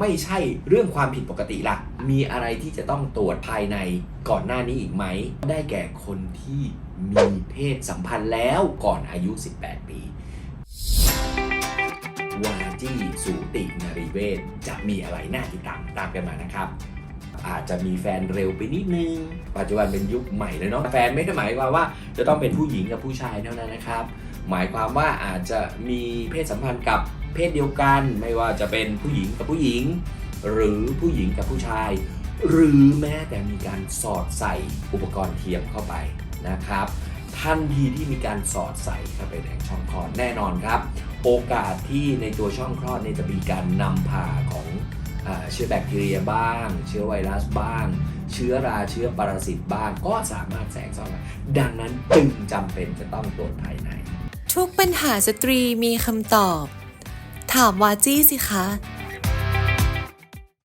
ไม่ใช่เรื่องความผิดปกติล่ะ มีอะไรที่จะต้องตรวจภายในก่อนหน้านี้อีกไหม ได้แก่คนที่มีเพศสัมพันธ์แล้วก่อนอายุ 18 ปีวาจีสูตินารีเวศจะมีอะไรน่าติดตามตามกันมานะครับอาจจะมีแฟนเร็วไปนิดนึง ปัจจุบันเป็นยุคใหม่เลยเนาะ แฟนไม่ได้หมายความว่าจะต้องเป็นผู้หญิงกับผู้ชายเท่านั้นนะครับ หมายความว่าอาจจะมีเพศสัมพันธ์กับเพศเดียวกัน ไม่ว่าจะเป็นผู้หญิงกับผู้หญิง หรือผู้หญิงกับผู้ชาย หรือแม้แต่มีการสอดใส่อุปกรณ์เทียมเข้าไปนะครับทันทีที่มีการสอดใส่เข้าไปในช่องคลอดแน่นอนครับ โอกาสที่ในตัวช่องคลอดเนี่ยจะมีการนำพาของเชื้อแบคทีเรียบ้าง เชื้อไวรัสบ้าง เชื้อราเชื้อปรสิตบ้าง ก็สามารถแทรกซ้อนได้ดังนั้นจึงจำเป็นจะต้องตรวจภายใน ทุกปัญหาสตรีมีคำตอบ ถามวาจี้สิคะ